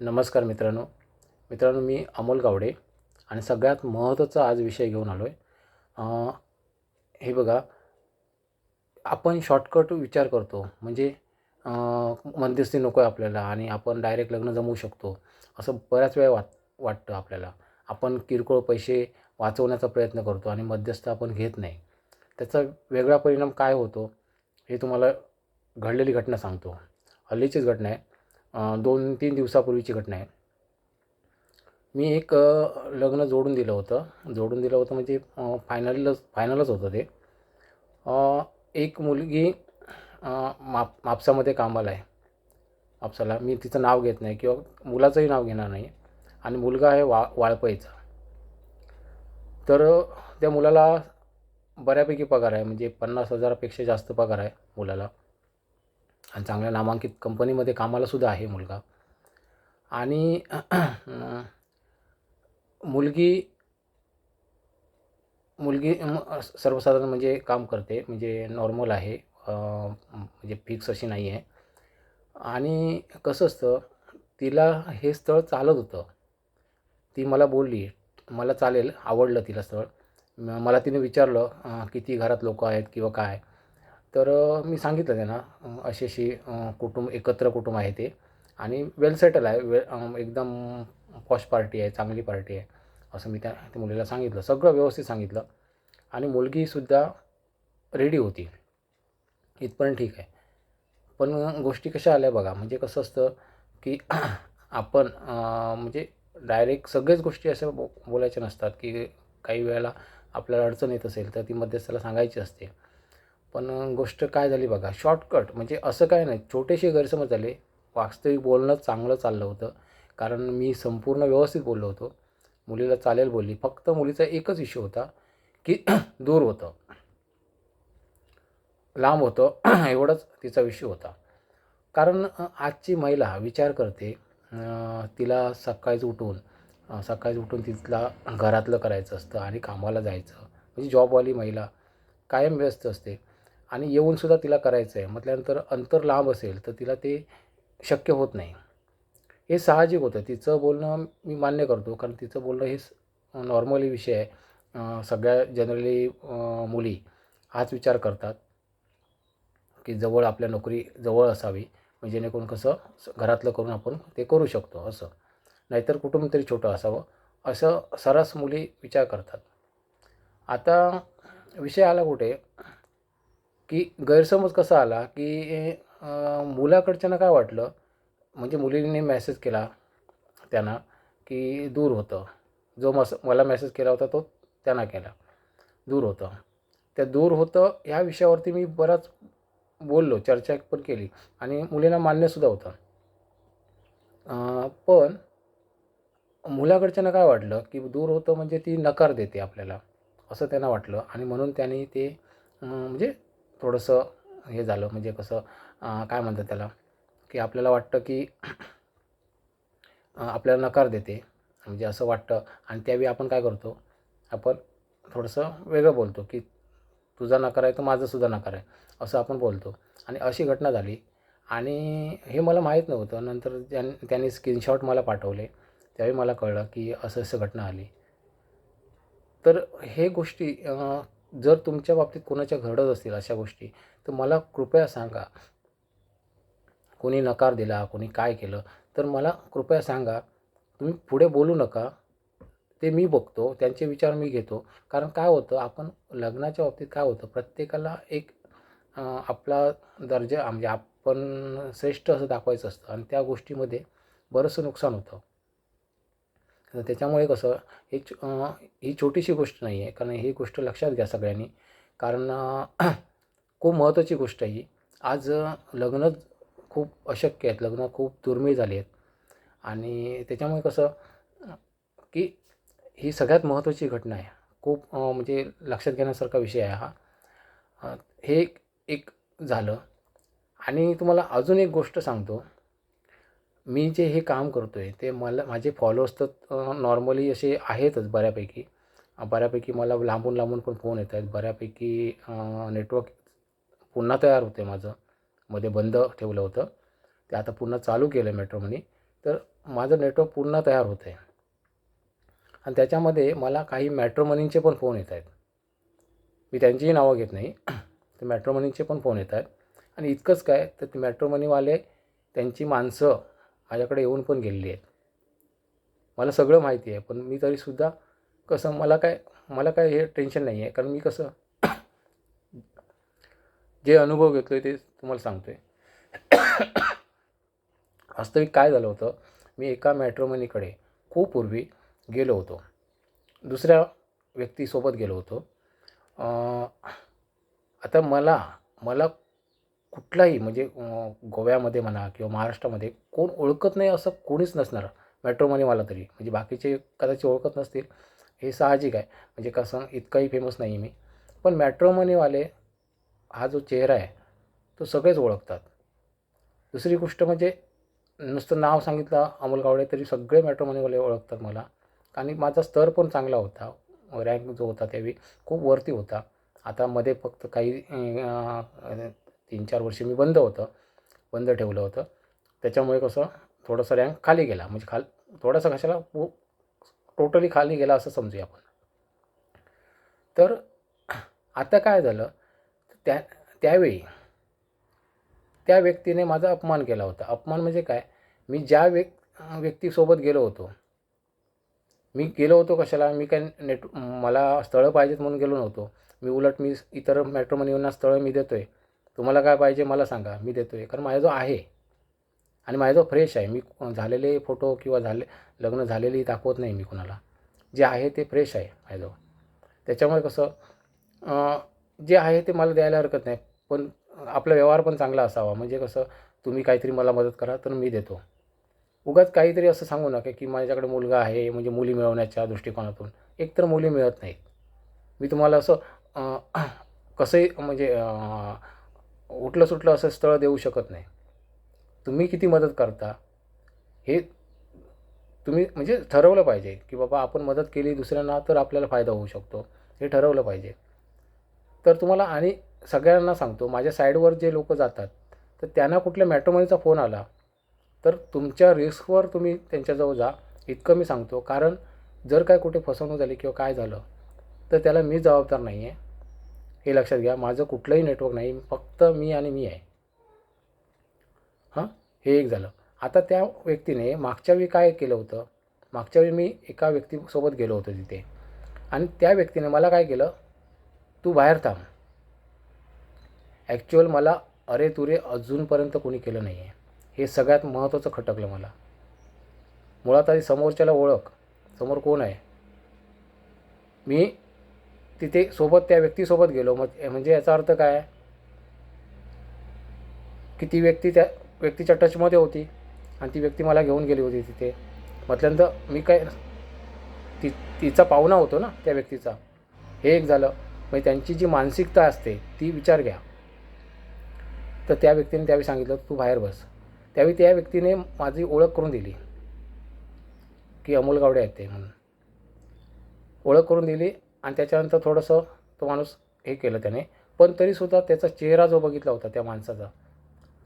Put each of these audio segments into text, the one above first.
नमस्कार मित्रांनो. मित्रांनो मी अमोल गावडे आणि सगळ्यात महत्त्वाचा आज विषय घेऊन आलो आहे हे बघा आपण शॉर्टकट विचार करतो. म्हणजे मध्यस्थी नको आहे आपल्याला आणि आपण डायरेक्ट लग्न जमवू शकतो. असं बऱ्याच वेळा वाट वाटतं आपल्याला. आपण किरकोळ पैसे वाचवण्याचा प्रयत्न करतो आणि मध्यस्थ आपण घेत नाही. त्याचा वेगळा परिणाम काय होतो हे तुम्हाला घडलेली घटना सांगतो. हल्लीचीच घटना आहे. दोन तीन दिवसापूर्वीची घटना आहे मी एक लग्न जोडून दिलं होतं. जोडून दिलं होतं म्हणजे फायनलच फायनलच होतं ते. एक मुलगी माप मापसामध्ये कामाला आहे. मापसाला मी तिचं नाव घेत नाही किंवा मुलाचंही नाव घेणार नाही. आणि मुलगा आहे वा वाळपईचा. तर त्या मुलाला बऱ्यापैकी पगार आहे. म्हणजे पन्नास हजारापेक्षा जास्त पगार आहे मुलाला. आणि चांगल्या नामांकित कंपनीमध्ये कामालासुद्धा आहे मुलगा. आणि मुलगी मुलगी सर्वसाधारण म्हणजे काम करते म्हणजे नॉर्मल आहे म्हणजे फिक्स अशी नाही आहे. आणि कसं असतं तिला हे स्थळ चालत होतं. ती मला बोलली मला चालेल आवडलं तिला स्थळ. मला तिने विचारलं किती घरात लोक आहेत किंवा काय. तर मी सांगितलं त्यांना अशी अशी कुटुंब एकत्र कुटुंब आहे ते. आणि वेल सेटल आहे वे एकदम पॉश पार्टी आहे चांगली पार्टी आहे असं मी त्या त्या मुलीला सांगितलं. सगळं व्यवस्थित सांगितलं. आणि मुलगीसुद्धा रेडी होती. इथपर्यंत ठीक आहे. पण गोष्टी कशा आल्या बघा म्हणजे कसं असतं की आपण म्हणजे डायरेक्ट सगळेच गोष्टी असं बो बोलायच्या नसतात की काही वेळेला आपल्याला अडचण येत असेल तर ती मध्यस्थाला सांगायची असते. पण गोष्ट काय झाली बघा शॉर्टकट म्हणजे असं काय नाही छोटेसे गैरसमज झाले वास्तविक बोलणं चांगलं चाललं होतं कारण मी संपूर्ण व्यवस्थित बोललो होतो मुलीला चालेल बोलली फक्त मुलीचा एकच इश्यू होता की दूर होतं. लांब होतं एवढंच तिचा विषय होता. कारण आजची महिला विचार करते तिला सकाळीच उठून सकाळीच उठून तिथला घरातलं करायचं असतं आणि कामाला जायचं. म्हणजे जॉबवाली महिला कायम व्यस्त असते. आणि येऊनसुद्धा तिला करायचं आहे म्हटल्यानंतर अंतर लांब असेल तर तिला ते शक्य होत नाही. हे साहजिक होतं. तिचं बोलणं मी मान्य करतो कारण तिचं बोलणं हे नॉर्मली विषय आहे. सगळ्या जनरली मुली हाच विचार करतात की जवळ आपल्या नोकरी जवळ असावी म्हणजे जेणेकरून कसं घरातलं करून आपण ते करू शकतो असं. नाहीतर कुटुंब तरी छोटं असावं असं सर्रास मुली विचार करतात. आता विषय आला कुठे? की गैरसमज कसा आला की मुलाकडच्यानं काय वाटलं? म्हणजे मुलीने मेसेज केला त्यांना की दूर होतं. जो मस मला मेसेज केला होता तो त्यांना केला. दूर होतं. त्या दूर होतं ह्या विषयावरती मी बराच बोललो चर्चा पण केली आणि मुलींना मान्यसुद्धा होतं. पण मुलाकडच्यानं काय वाटलं की दूर होतं म्हणजे ती नकार देते आपल्याला असं त्यांना वाटलं आणि म्हणून त्यांनी ते म्हणजे थोडंसं हे झालं. म्हणजे कसं काय म्हणतात त्याला की आपल्याला वाटतं की आपल्याला नकार देते. म्हणजे असं वाटतं. आणि त्यावेळी आपण काय करतो आपण थोडंसं वेगळं बोलतो की तुझा नकार आहे तर माझंसुद्धा नकार आहे असं आपण बोलतो. आणि अशी घटना झाली. आणि हे मला माहीत नव्हतं. नंतर त्यां त्यांनी स्क्रीनशॉट मला पाठवले. त्यावेळी मला कळलं की असं असं घटना आली. तर हे गोष्टी जर तुमच्या बाबतीत कोणाच्या घडत असतील अशा गोष्टी तर मला कृपया सांगा. कोणी नकार दिला कोणी काय केलं तर मला कृपया सांगा. तुम्ही पुढे बोलू नका. ते मी बघतो त्यांचे विचार मी घेतो. कारण काय होतं आपण लग्नाच्या बाबतीत काय होतं प्रत्येकाला एक आपला दर्जा म्हणजे आपण श्रेष्ठ असं दाखवायचं असतं. आणि त्या गोष्टीमध्ये बरंचसं नुकसान होतं. त्याच्यामुळे कसं हे छ- ही छोटीशी गोष्ट नाही आहे. कारण ही गोष्ट लक्षात घ्या सगळ्यांनी. कारण खूप महत्त्वाची गोष्ट आहे ही. आज लग्न खूप अशक्य आहेत. लग्न खूप दुर्मिळ झाली आहेत. आणि त्याच्यामुळे कसं की ही सगळ्यात महत्त्वाची घटना आहे. खूप म्हणजे लक्षात घेण्यासारखा विषय आहे हा. हे एक एक झालं. आणि तुम्हाला अजून एक गोष्ट सांगतो. मी जे हे काम करतो आहे ते मला माझे फॉलोअर्स तर नॉर्मली असे आहेतच बऱ्यापैकी. बऱ्यापैकी मला लांबून लांबून पण फोन येत आहेत. बऱ्यापैकी नेटवर्क पुन्हा तयार होते माझं. मध्ये बंद ठेवलं होतं. ते आता पुन्हा चालू केलं आहे तर माझं नेटवर्क पुन्हा तयार होतं आहे आणि त्याच्यामध्ये मला काही मॅट्रोमनीचे पण फोन येत आहेत. मी त्यांचीही नावं घेत नाही. ते मॅट्रोमनीचे पण फोन येत आहेत. आणि इतकंच काय तर ते मॅट्रोमनीवाले त्यांची माणसं माझ्याकडे येऊन पण गेलेली आहेत. मला सगळं माहिती आहे पण मी तरीसुद्धा कसं मला काय मला काय हे टेन्शन नाही आहे कारण मी कसं जे अनुभव घेतो आहे ते तुम्हाला सांगतो आहे वास्तविक काय झालं होतं मी एका मॅट्रोमनीकडे खूप पूर्वी गेलो होतो. दुसऱ्या व्यक्तीसोबत गेलो होतो. आता मला मला कुठलाही म्हणजे गोव्यामध्ये म्हणा किंवा महाराष्ट्रामध्ये कोण ओळखत नाही असं कोणीच नसणार. मॅट्रोमनीवाला तरी. म्हणजे बाकीचे कदाचित ओळखत नसतील. हे साहजिक आहे. म्हणजे कसं इतकाही फेमस नाही मी. पण मॅट्रोमनीवाले हा जो चेहरा आहे तो सगळेच ओळखतात. दुसरी गोष्ट म्हणजे नुसतं नाव सांगितलं अमोल गावडे तरी सगळे मॅट्रोमनीवाले ओळखतात मला. आणि माझा स्तर पण चांगला होता. रँक जो होता त्यावेळी खूप वरती होता. आता मध्ये फक्त काही तीन चार वर्ष मी बंद होतं. बंद ठेवलं होतं. त्याच्यामुळे कसं थोडंसं रँक खाली गेला. म्हणजे खाल थोडासा कशाला टोटली खाली गेला असं समजूया आपण. तर आता काय झालं? त्या त्यावेळी त्या व्यक्तीने माझा अपमान केला होता. अपमान म्हणजे काय? मी ज्या व्यक् व्यक्तीसोबत गेलो होतो मी गेलो होतो कशाला? मी काय नेट मला स्थळं पाहिजेत म्हणून गेलो नव्हतो. मी उलट मी इतर मॅट्रोमनीवरना स्थळं मी देतो आहे तुम्हाला काय पाहिजे मला सांगा मी देतो आहे कारण माझा जो आहे आणि माझा जो फ्रेश आहे मी झालेले फोटो किंवा झाले लग्न झालेली दाखवत नाही मी कुणाला. जे आहे ते फ्रेश आहे माझं त्याच्यामुळे कसं जे आहे ते मला द्यायला हरकत नाही. पण आपला व्यवहार पण चांगला असावा. म्हणजे कसं तुम्ही काहीतरी मला मदत करा तर मी देतो. उगाच काहीतरी असं सांगू नका की माझ्याकडे मुलगा आहे म्हणजे मुली मिळवण्याच्या दृष्टिकोनातून. एकतर मुली मिळत नाहीत. मी तुम्हाला असं कसंही म्हणजे उठलं सुटलं असं स्थळ देऊ शकत नाही. तुम्ही किती मदत करता हे तुम्ही म्हणजे ठरवलं पाहिजे की बाबा आपण मदत केली दुसऱ्यांना तर आपल्याला फायदा होऊ शकतो. हे ठरवलं पाहिजे. तर तुम्हाला आणि सगळ्यांना सांगतो माझ्या साईडवर जे लोक जातात तर त्यांना कुठल्या मॅट्रोमनीचा फोन आला तर तुमच्या रिस्कवर तुम्ही त्यांच्याजवळ जा. इतकं मी सांगतो कारण जर काय कुठे फसवणूक झाली किंवा काय झालं तर त्याला मी जबाबदार नाही आहे हे लक्षात घ्या माझं कुठलंही नेटवर्क नाही फक्त मी आणि मी आहे. हां? हे एक झालं. आता त्या व्यक्तीने मागच्या वेळी काय केलं होतं? मागच्या वेळी मी एका व्यक्तीसोबत गेलो होतो तिथे. आणि त्या व्यक्तीने मला काय केलं? तू बाहेर थांब. ॲक्च्युअल मला अरे तुरे अजूनपर्यंत कोणी केलं नाही आहे हे सगळ्यात महत्त्वाचं खटकलं मला. मुळात आधी समोरच्याला ओळख. समोर कोण आहे? मी तिथे सोबत त्या व्यक्तीसोबत गेलो. मग म्हणजे याचा अर्थ काय की ती व्यक्ती त्या व्यक्तीच्या टचमध्ये होती आणि ती व्यक्ती मला घेऊन गेली होती तिथे. म्हटल्यानंतर मी काय ती तिचा पाहुणा होतो ना त्या व्यक्तीचा. हे एक झालं. म्हणजे त्यांची जी मानसिकता असते ती विचार घ्या. तर त्या व्यक्तीने त्यावेळी सांगितलं तू बाहेर बस. त्यावेळी त्या व्यक्तीने माझी ओळख करून दिली. की अमोल गावडे आहेत ते म्हणून. ओळख करून दिली. आणि त्याच्यानंतर थोडंसं तो माणूस हे केलं त्याने. पण तरीसुद्धा त्याचा चेहरा जो बघितला होता त्या माणसाचा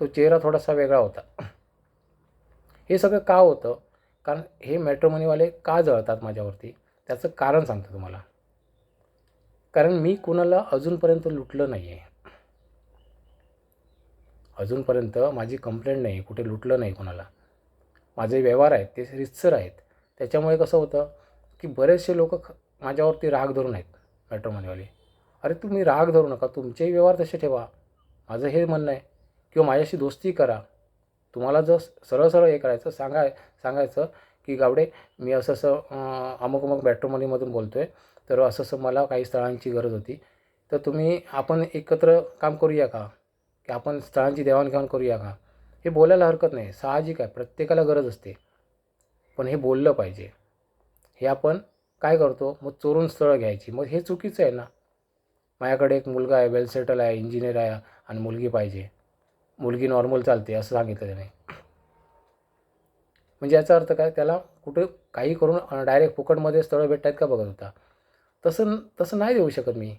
तो चेहरा थोडासा वेगळा होता. हे सगळं का होतं? कारण हे मॅट्रोमनीवाले का जळतात माझ्यावरती? त्याचं कारण सांगतो तुम्हाला. कारण मी कुणाला अजूनपर्यंत लुटलं नाही आहे अजूनपर्यंत माझी कंप्लेंट नाही कुठे लुटलं नाही कुणाला. माझे व्यवहार आहेत ते रितसर आहेत. त्याच्यामुळे कसं होतं की बरेचसे लोक माझ्यावरती राग धरून आहेत मॅट्रोमनीवाले अरे तुम्ही राग धरू नका तुमचेही व्यवहार तसे ठेवा. माझं हे म्हणणं आहे किंवा माझ्याशी दोस्ती करा. तुम्हाला जर सरळ सरळ हे करायचं सांगाय सांगायचं की गावडे मी असं असं अमुक अमुक मॅट्रोमनीमधून बोलतो आहे तर असं असं मला काही स्थळांची गरज होती. तर तुम्ही आपण एकत्र काम करूया का? की आपण स्थळांची देवाणघेवाण करूया का? हे बोलायला हरकत नाही साहजिक आहे प्रत्येकाला गरज असते. पण हे बोललं पाहिजे. हे आपण काय करतो? मग चोरून स्थळं घ्यायची. मग हे चुकीचं आहे ना? माझ्याकडे एक मुलगा आहे वेल सेटल आहे इंजिनियर आहे आणि मुलगी पाहिजे. मुलगी नॉर्मल चालते असं सांगितलं त्याने. म्हणजे याचा अर्थ काय? त्याला कुठे काही करून डायरेक्ट फुकटमध्ये स्थळं भेटत आहेत का बघत होता. तसं तसं नाही देऊ शकत मी.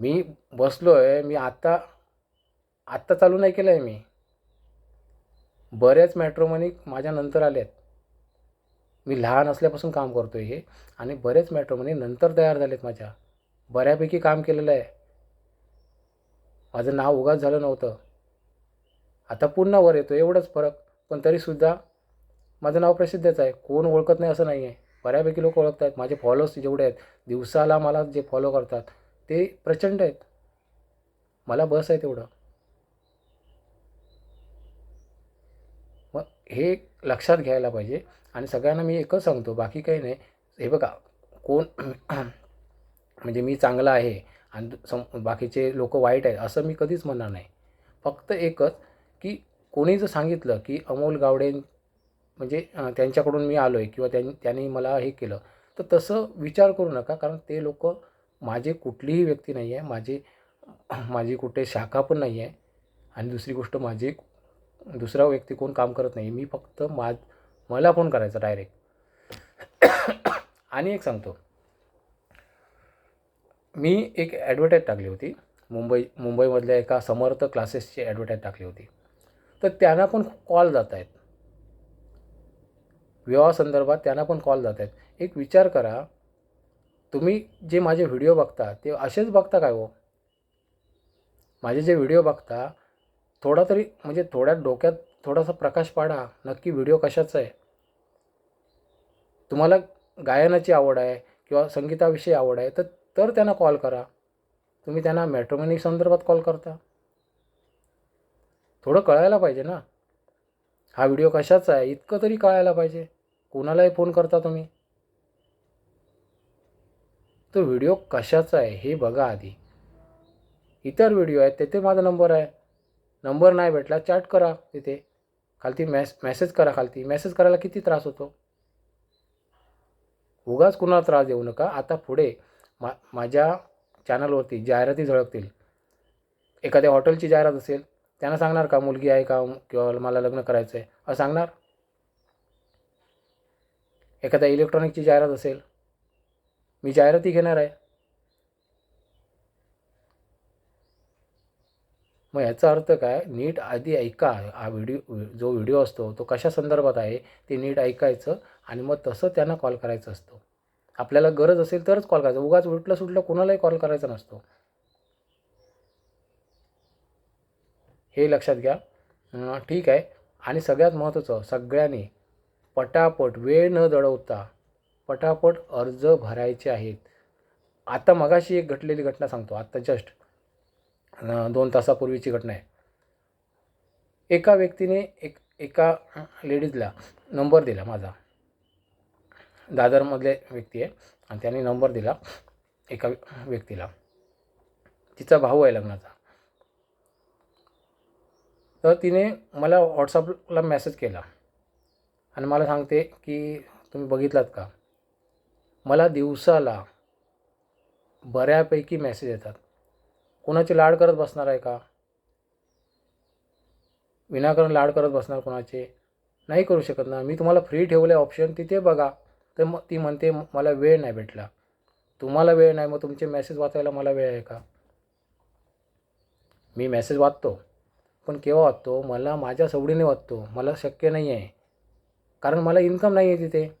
मी बसलो आहे मी आत्ता आत्ता चालू नाही केलं आहे मी. बऱ्याच मॅट्रोमनी माझ्या नंतर आहेत मी लहान असल्यापासून काम करतो आहे हे. आणि बरेच मॅट्रोमनी म्हणजे नंतर तयार झालेत माझ्या. बऱ्यापैकी काम केलेलं आहे. माझं नाव उगाच झालं नव्हतं. आता पुन्हा वर येतो एवढंच फरक. पण तरीसुद्धा माझं नाव प्रसिद्धच आहे. कोण ओळखत नाही असं नाही आहे बऱ्यापैकी लोक ओळखत आहेत माझे फॉलोअर्स जेवढे आहेत दिवसाला मला जे फॉलो करतात ते प्रचंड आहेत. मला बस आहे तेवढं. मग हे लक्षात घ्यायला पाहिजे. आणि सगळ्यांना मी एकच सांगतो बाकी काही नाही. हे बघा कोण म्हणजे मी चांगला आहे आणि सम बाकीचे लोक वाईट आहेत असं मी कधीच म्हणणार नाही. फक्त एकच की कोणी जर सांगितलं की अमोल गावडे म्हणजे त्यांच्याकडून मी आलो आहे किंवा त्यां त्यांनी मला हे केलं तर तसं विचार करू नका. कारण ते लोक माझे कुठलीही व्यक्ती नाही आहे माझी माझी कुठे शाखा पण नाही आहे आणि दुसरी गोष्ट माझी दुसरा व्यक्ती कोण काम करत नाही मी फक्त मा मला फोन करायचा डायरेक्ट आणि एक सांगतो. मी एक ॲडव्हर्टाईज टाकली होती. मुंबई मुंबईमधल्या एका समर्थ क्लासेसची ॲडव्हर्टाईज टाकली होती. तर त्यांना पण कॉल जात आहेत. विवाहासंदर्भात त्यांना पण कॉल जात आहेत. एक विचार करा. तुम्ही जे माझे व्हिडिओ बघता ते असेच बघता काय हो? माझे जे व्हिडिओ बघता थोडा तरी म्हणजे थोड्या डोक्यात थोडासा प्रकाश पाडा. नक्की व्हिडिओ कशाचा आहे? तुम्हाला गायनाची आवड आहे किंवा संगीताविषयी आवड आहे तर तर त्यांना कॉल करा. तुम्ही त्यांना मॅट्रोमॅनिक संदर्भात कॉल करता. थोडं कळायला पाहिजे ना. हा व्हिडिओ कशाचा आहे? इतकं तरी कळायला पाहिजे. कोणालाही फोन करता तुम्ही. तो व्हिडिओ कशाचा आहे हे बघा आधी. इतर व्हिडिओ आहेत तेथे माझा नंबर आहे. नंबर नाही भेटला चॅट करा तिथे. खालती मॅस मॅसेज करा खालती. मॅसेज करायला किती त्रास होतो? उगाच कुणाला त्रास देऊ नका. आता पुढे मा माझ्या चॅनलवरती जाहिराती झळकतील. एखाद्या हॉटेलची जाहिरात असेल त्यांना सांगणार का मुलगी आहे का? किंवा मला लग्न करायचं आहे असं सांगणार? एखाद्या इलेक्ट्रॉनिकची जाहिरात असेल मी जाहिराती घेणार आहे. मग याचा अर्थ काय? नीट आधी ऐका. हा व्हिडिओ जो व्हिडिओ असतो तो कशा संदर्भात आहे ते नीट ऐकायचं आणि मग तसं त्यांना कॉल करायचं असतो. आपल्याला गरज असेल तरच कॉल करायचा. उगाच उठलं सुटलं कोणालाही कॉल करायचा नसतो. हे लक्षात घ्या. ठीक आहे. आणि सगळ्यात महत्त्वाचं सगळ्यांनी पटापट वेळ न दडवता पटापट अर्ज भरायचे आहेत. आता मगाशी एक घटलेली घटना सांगतो. आत्ता जस्ट दोन तासापूर्वीची घटना आहे. एका व्यक्तीने एक एका लेडीजला नंबर दिला माझा. दादरमधले व्यक्ती आहे आणि त्याने नंबर दिला एका व्यक्तीला. तिचा भाऊ आहे लग्नाचा. तर तिने मला व्हॉट्सअपला मेसेज केला आणि मला सांगते की तुम्ही बघितलात का? मला दिवसाला बऱ्यापैकी मेसेज येतात. कोणाचे लाड करत बसणार आहे का? विनाकारण लाड करत बसणार कोणाचे? नाही करू शकत ना. मी तुम्हाला फ्री ठेवले ऑप्शन तिथे बघा. तर मग ती म्हणते मला वेळ नाही भेटला. तुम्हाला वेळ नाही मग तुमचे मेसेज वाचायला मला वेळ आहे का? मी मेसेज वाचतो. पण केव्हा वाचतो? मला माझ्या सवडीने वाचतो. मला शक्य नाही आहे. कारण मला इन्कम नाही आहे तिथे.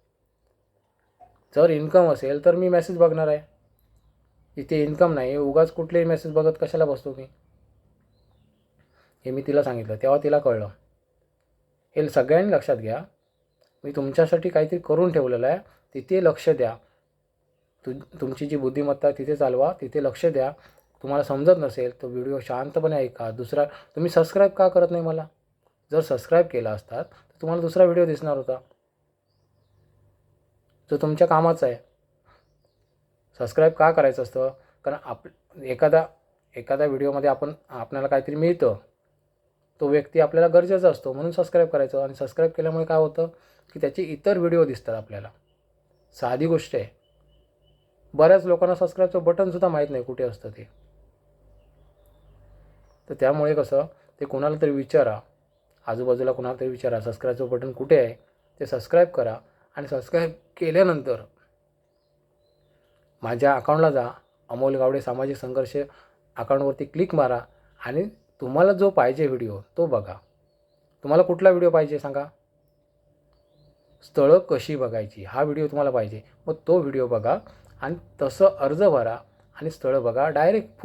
जर इन्कम असेल तर मी मेसेज बघणार आहे. इथे इन्कम नाही. उगाच कुठलेही मेसेज बघत कशाला बसतो मी? हे मी तिला सांगितलं. तेव्हा तिला कळलं. हे सगळ्यांनी लक्षात घ्या. मी तुमच्यासाठी काहीतरी करून ठेवलेलं आहे. तिथे लक्ष द्या. तु तुमची जी बुद्धिमत्ता तिथे चालवा. तिथे लक्ष द्या. तुम्हाला समजत नसेल तर व्हिडिओ शांतपणे ऐका. दुसरा तुम्ही सबस्क्राईब का करत नाही मला? जर सबस्क्राईब केला असतात तर तुम्हाला दुसरा व्हिडिओ दिसणार होता. जो तुमच्या कामाचा आहे. सबस्क्राईब का करायचं असतं? कारण आप एखादा एखाद्या व्हिडिओमध्ये आपण आपल्याला काहीतरी मिळतं. तो व्यक्ती आपल्याला गरजेचा असतो म्हणून सबस्क्राईब करायचं. आणि सबस्क्राईब केल्यामुळे काय होतं? की त्याचे इतर व्हिडिओ दिसतात आपल्याला. साधी गोष्ट आहे. बऱ्याच लोकांना सबस्क्राईबचं बटनसुद्धा माहीत नाही कुठे असतं ते. तर त्यामुळे कसं? ते कोणाला तरी विचारा. आजूबाजूला कोणाला तरी विचारा सबस्क्राईबचं बटन कुठे आहे? ते सबस्क्राईब करा. आणि सबस्क्राईब केल्यानंतर माझ्या अकाउंटला जा. अमोल गावडे सामाजिक संघर्ष अकाउंटवरती क्लिक मारा आणि तुम्हाला जो पाहिजे व्हिडिओ तो बघा. तुम्हाला कुठला व्हिडिओ पाहिजे सांगा? स्थळं कशी बघायची? हा व्हिडिओ तुम्हाला पाहिजे. मग तो व्हिडिओ बघा आणि तसं अर्ज भरा आणि स्थळं बघा. डायरेक्ट फुक